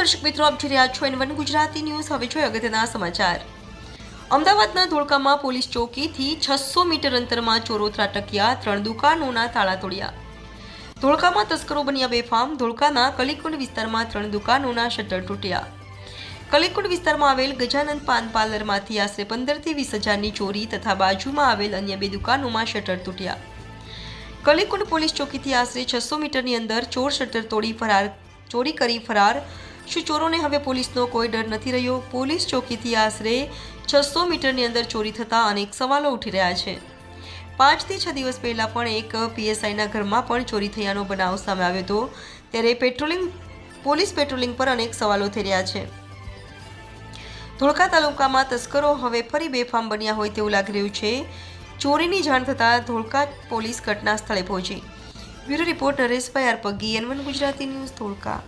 દર્શક મિત્રો, આપ જોઈ રહ્યા છો એન ગુજરાતી ન્યૂઝ. હવે જોઈએ અગત્યના સમાચાર. અમદાવાદના ધોળકામાં પોલીસ ચોકીથી છસો મીટર અંતરમાં ચોરો ત્રાટક્યા ત્રણ દુકાનોના તાળા તોડ્યા. ધોળકામાં તસ્કરો બન્યા બેફામ, ધોળકાના કલીકુંડ વિસ્તારમાં ત્રણ દુકાનોના શટર તૂટ્યા. કલીકુંડ વિસ્તારમાં આવેલ ગજાનંદ પાન પાર્લરમાંથી આશરે પંદરથી વીસ હજારની ચોરી તથા બાજુમાં આવેલ અન્ય બે દુકાનોમાં શટર તૂટ્યા. કલીકુંડ પોલીસ ચોકીથી આશરે છસો મીટરની અંદર ચોર શટર તોડી ફરાર, ચોરી કરી ફરાર શું ચોરોને હવે પોલીસનો કોઈ ડર નથી રહ્યો. પોલીસ ચોકીથી આશરે છસો મીટરની અંદર ચોરી થતાં અનેક સવાલો ઉઠી રહ્યા છે. પાંચથી છ દિવસ પહેલાં પણ એક પીએસઆઈના ઘરમાં પણ ચોરી થયાનો બનાવ સામે આવ્યો હતો. ત્યારે પેટ્રોલિંગ, પોલીસ પેટ્રોલિંગ પર અનેક સવાલો થઈ રહ્યા છે. ધોળકા તાલુકામાં તસ્કરો હવે ફરી બેફામ બન્યા હોય તેવું લાગી રહ્યું છે. ચોરીની જાણ થતાં ધોળકા પોલીસ ઘટના સ્થળે પહોંચી. Bureau report Nareshbhai R Pagi N one Gujarati news Dholka.